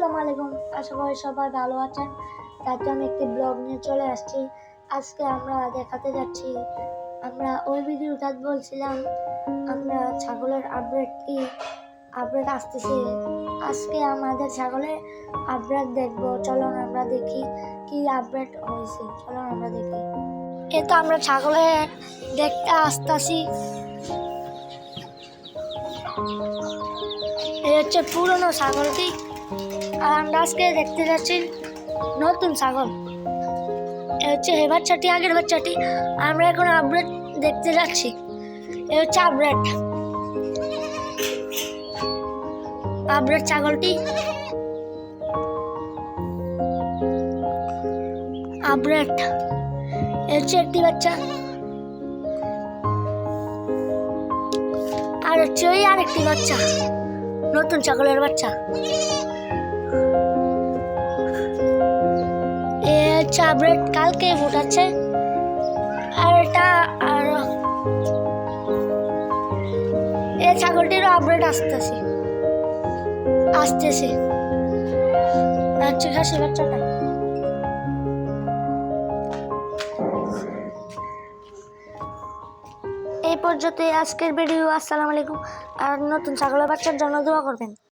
আসসালামু আলাইকুম। আশা করি সবাই ভালো আছেন। তার জন্য একটি ব্লগ নিয়ে চলে আসছি। আজকে আমরা দেখাতে যাচ্ছি, আমরা ওই ভিডিওটা বলছিলাম, আমরা ছাগলের আপডেট কি আপডেট আসতেছে। আজকে আমাদের ছাগলের আপডেট দেখব। চলুন আমরা দেখি কি আপডেট হয়েছে। চলুন আমরা দেখি। এ তো আমরা ছাগলের দেখতে আসতেছি। এই হচ্ছে পুরনো ছাগলটি। আর আমরা আজকে দেখতে যাচ্ছি নতুন ছাগল। এ হচ্ছে এ বাচ্চাটি, আগের বাচ্চাটি। আমরা এখন আপডেট দেখতে যাচ্ছি। এ হচ্ছে আপডেট আপডেট ছাগলটি। আপডেট এ হচ্ছে একটি বাচ্চা। আর হচ্ছে ওই আরেকটি বাচ্চা। নতুন ছাগলের বাচ্চা। এ আপডেট কালকে ফুটাচ্ছে। আর এটা, আর এ ছাগলটিরও আপডেট আসতেছে। আসতেছে। আচ্ছা বাচ্চাটা। এই পর্যন্ত আজকের ভিডিও আসসালামু আলাইকুম। আর নতুন ছাগলের বাচ্চার জন্য দোয়া করবেন।